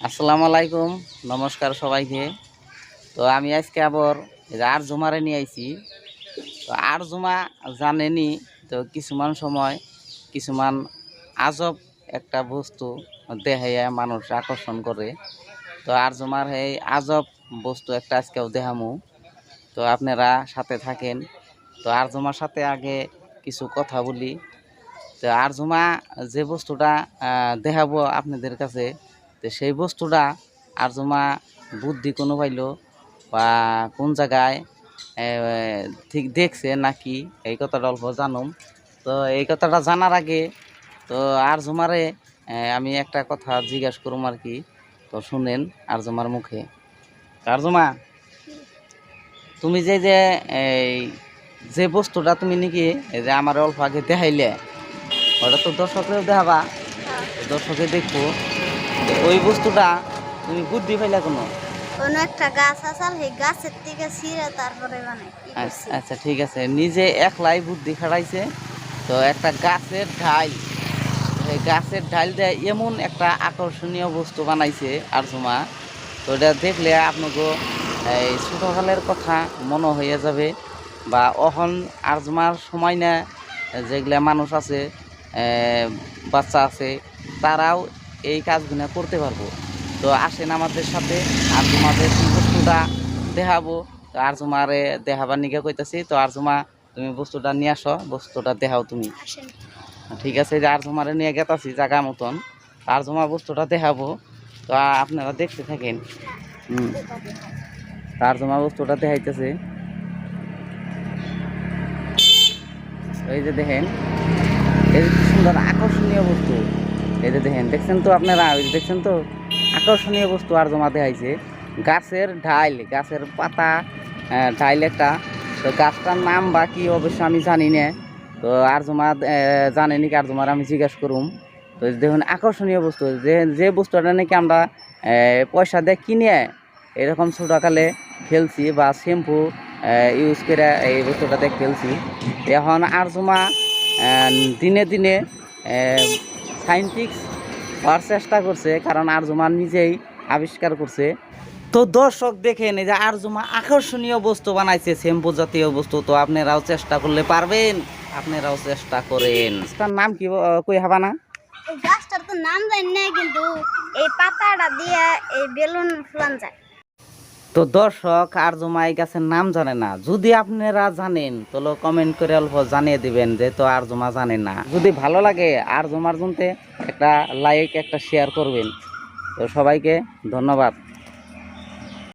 আসসালামু আলাইকুম, নমস্কার সবাইকে। তো আমি আজকে আবার আর জুমারে নিয়ে আইছি। তো আর জুমা জানেনি, তো কিছুমান সময়, কিছুমান আজব একটা বস্তু দেখাইয়া মানুষ আকর্ষণ করে। তো আর জুমার এই আজব বস্তু একটা আজকেও দেখামু। তো আপনারা সাথে থাকেন। তো আর জুমার সাথে আগে কিছু কথা বলি। তো আর জুমা যে বস্তুটা দেখাবো আপনাদের কাছে তো সেই বস্তুটা আর জমা বুদ্ধি কোনো পাইলো বা কোন জায়গায় ঠিক দেখছে নাকি এই কথাটা অল্প জানুম। তো এই কথাটা জানার আগে তো আর জমারে আমি একটা কথা জিজ্ঞাসা করুম আর কি তো শুনেন আর জমার মুখে। আর জমা তুমি যে যে এই যে বস্তুটা তুমি নাকি এই যে আমার অল্প আগে দেখাইলে ওটা তো দর্শকেও দেখাবা। দর্শকে দেখব। ওই বস্তুটা তুমি বুদ্ধি পাইলা কোনো? কোনো একটা গাছ আসাল সেই গাছের থেকে ছিঁড়ে তারপরে আচ্ছা আচ্ছা ঠিক আছে। নিজে একলাই বুদ্ধি খাটাইছে। তো একটা গাছের ঢাল এই গাছের ঢাল দিয়ে এমন একটা আকর্ষণীয় বস্তু বানাইছে আরজমা। তো এটা দেখলে আপনাকে এই ছোটোকালের কথা মনে হয়ে যাবে বা অহন আরজমার সময় না যেগুলা মানুষ আছে বাচ্চা আছে তারাও এই কাজগুলো করতে পারব। তো আসেন আমাদের সাথে আর তোমাদের বস্তুটা দেখাবো। তো আর আরজমারে দেখাবার নিকে কইতাছি তো আর আরজমা তুমি বস্তুটা নিয়ে আসো বস্তুটা দেখাও তুমি। ঠিক আছে যে আরজমারে নিয়ে গেতাছি জায়গা মতন আরজমা বস্তুটা দেখাবো। তো আপনারা দেখতে থাকেন। হুম। আরজমা বস্তুটা দেখাইতেছে। এই যে দেখেন এই সুন্দর আকর্ষণীয় বস্তু। এই যে দেখেন, দেখছেন তো আপনারা? দেখছেন তো? আকর্ষণীয় বস্তু আর জমা দেখাইছে। গাছের ঢাইল গাছের পাতা ঢাইল একটা। তো গাছটার নাম বা কি অবশ্য আমি জানি না। তো আর জমা জানেনি আর জমার আমি জিজ্ঞাসা করুম। তো দেখুন, আকর্ষণীয় বস্তু। যে যে বস্তুটা নাকি আমরা পয়সা দিয়ে কিনে এরকম ছোটোকালে খেলছি বা শ্যাম্পু ইউজ করে এই বস্তুটাতে খেলছি। এখন আর জমা দিনে দিনে সাইন্টিক্স হওয়ার চেষ্টা করছে, কারণ আরজুমা নিজেই আবিষ্কার করছে। তো দর্শক দেখেন, এই যে আরজুমা আকর্ষণীয় বস্তু বানাইছে, শ্যাম্পু জাতীয় বস্তু, তো আপনারাও চেষ্টা করলে পারবেন। আপনারাও চেষ্টা করেন। তার নাম কি কই হবা না? গাছটার তো নাম জানি না, কিন্তু এই পাতাটা দিয়ে এই বেলুন ফুলান যায়। তো দর্শক আরজুমা জমাই গাছের নাম জানে না। যদি আপনারা জানেন, তাহলে কমেন্ট করে অল্প জানিয়ে দিবেন যে তো আর আরজুমা জানে না। যদি ভালো লাগে আর আরজুমার জন্য একটা লাইক একটা শেয়ার করবেন। তো সবাইকে ধন্যবাদ।